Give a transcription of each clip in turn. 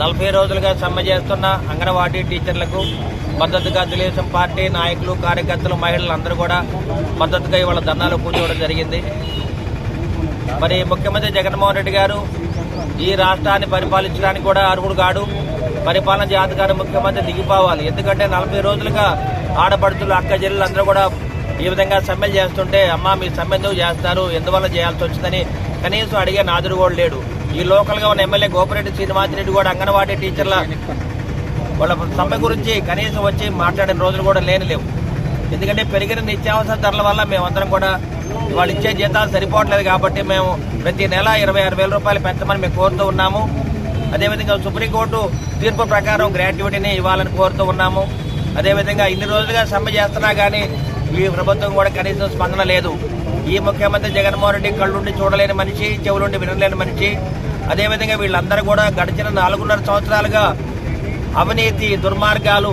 నలభై రోజులుగా సమ్మె చేస్తున్న అంగన్వాడీ టీచర్లకు మద్దతుగా తెలుగుదేశం పార్టీ నాయకులు కార్యకర్తలు మహిళలు అందరూ కూడా మద్దతుగా ఇవాళ ధర్నాలు కూర్చోవడం జరిగింది. మరి ముఖ్యమంత్రి జగన్మోహన్ రెడ్డి గారు ఈ రాష్ట్రాన్ని పరిపాలించడానికి కూడా అర్హుడు కాడు. పరిపాలన జాతకాన్ని ముఖ్యమంత్రి దిగిపోవాలి. ఎందుకంటే నలభై రోజులుగా ఆడపడుతులు అక్క చెల్లెలు అందరూ కూడా ఈ విధంగా సమ్మెలు చేస్తుంటే అమ్మా మీ సమ్మె ఎందుకు చేస్తారు? ఎందువల్ల చేయాల్సి వచ్చిందని కనీసం అడిగే నాదుడు కూడా లేడు. ఈ లోకల్గా ఉన్న ఎమ్మెల్యే గోపిరెడ్డి శ్రీనివాసరెడ్డి కూడా అంగన్వాడీ టీచర్ల వాళ్ళ సమ్మె గురించి కనీసం వచ్చి మాట్లాడిన రోజులు కూడా లేని లేవు. ఎందుకంటే పెరిగిన నిత్యావసర ధరల వల్ల మేమందరం కూడా వాళ్ళు ఇచ్చే జీతాలు సరిపోవట్లేదు కాబట్టి మేము ప్రతి నెల ఇరవై ఆరు వేల రూపాయలు పెంచమని మేము కోరుతూ ఉన్నాము. అదేవిధంగా సుప్రీంకోర్టు తీర్పు ప్రకారం గ్రాట్యుటీని ఇవ్వాలని కోరుతూ ఉన్నాము. అదేవిధంగా ఇన్ని రోజులుగా సమ్మె చేస్తున్నా కానీ ఈ ప్రభుత్వం కూడా కనీసం స్పందన లేదు. ఈ ముఖ్యమంత్రి జగన్మోహన్ రెడ్డి కళ్ళుండి చూడలేని మనిషి చెవులుండి వినలేని మనిషి. అదేవిధంగా వీళ్ళందరూ కూడా గడిచిన నాలుగున్నర సంవత్సరాలుగా అవినీతి దుర్మార్గాలు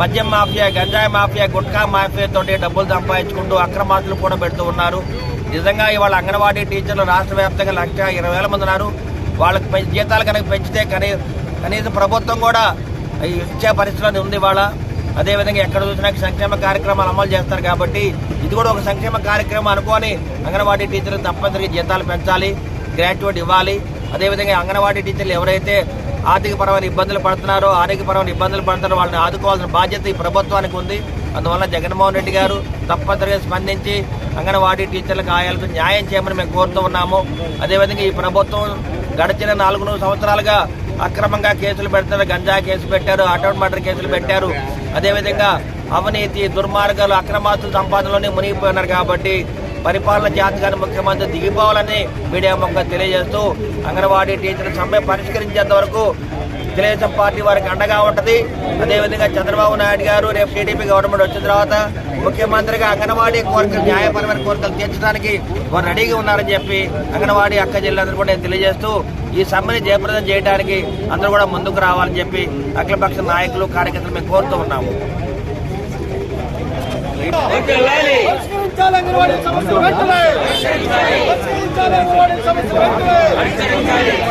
మద్యం మాఫియా గంజాయి మాఫియా గుట్కా మాఫియా తోటి డబ్బులు సంపాదించుకుంటూ అక్రమాస్తులు కూడా పెడుతూ ఉన్నారు. నిజంగా ఇవాళ అంగన్వాడీ టీచర్లు రాష్ట్ర వ్యాప్తంగా లక్ష ఇరవై వేల మంది ఉన్నారు. వాళ్ళకి జీతాలు కనుక పెంచితే కనీ కనీసం ప్రభుత్వం కూడా ఇచ్చే పరిస్థితిలో ఉంది ఇవాళ. అదేవిధంగా ఎక్కడ చూసినా సంక్షేమ కార్యక్రమాలు అమలు చేస్తారు కాబట్టి ఇది కూడా ఒక సంక్షేమ కార్యక్రమం అనుకోని అంగన్వాడీ టీచర్లు తప్పనిసరిగా జీతాలు పెంచాలి గ్రాడ్యుయేట్ ఇవ్వాలి. అదేవిధంగా అంగన్వాడీ టీచర్లు ఎవరైతే ఆర్థికపరమైన ఇబ్బందులు పడుతున్నారో ఆరోగ్యపరమైన ఇబ్బందులు పడుతున్నారో వాళ్ళని ఆదుకోవాల్సిన బాధ్యత ఈ ప్రభుత్వానికి ఉంది. అందువల్ల జగన్మోహన్ రెడ్డి గారు తప్పనిసరిగా స్పందించి అంగన్వాడీ టీచర్లకు ఆయాలకు న్యాయం చేయమని మేము కోరుతూ ఉన్నాము. అదేవిధంగా ఈ ప్రభుత్వం గడిచిన నాలుగు సంవత్సరాలుగా అక్రమంగా కేసులు పెడుతున్నారు గంజా కేసు పెట్టారు అటౌట్ మర్డర్ కేసులు పెట్టారు. అదేవిధంగా అవినీతి దుర్మార్గాలు అక్రమాస్తుల సంపాదనలోనే మునిగిపోయినారు కాబట్టి పరిపాలన జాతకాన్ని ముఖ్యమంత్రి దిగిపోవాలని మీడియా ముఖంగా తెలియజేస్తూ అంగన్వాడీ టీచర్ సమ్మె పరిష్కరించేంత వరకు తెలుగుదేశం పార్టీ వారికి అండగా ఉంటది. అదేవిధంగా చంద్రబాబు నాయుడు గారు రేపు టీడీపీ గవర్నమెంట్ వచ్చిన తర్వాత ముఖ్యమంత్రిగా అంగన్వాడీ కోరికలు న్యాయపరమైన కోరికలు తీర్చడానికి వారు రెడీగా ఉన్నారని చెప్పి అంగన్వాడీ అక్క జిల్లాందరూ కూడా నేను తెలియజేస్తూ ఈ సమ్మెని జయప్రదం చేయడానికి అందరూ కూడా ముందుకు రావాలని చెప్పి అఖిలపక్ష నాయకులు కార్యకర్తలు మేము కోరుతూ ఉన్నాము. పరిష్కరించాలి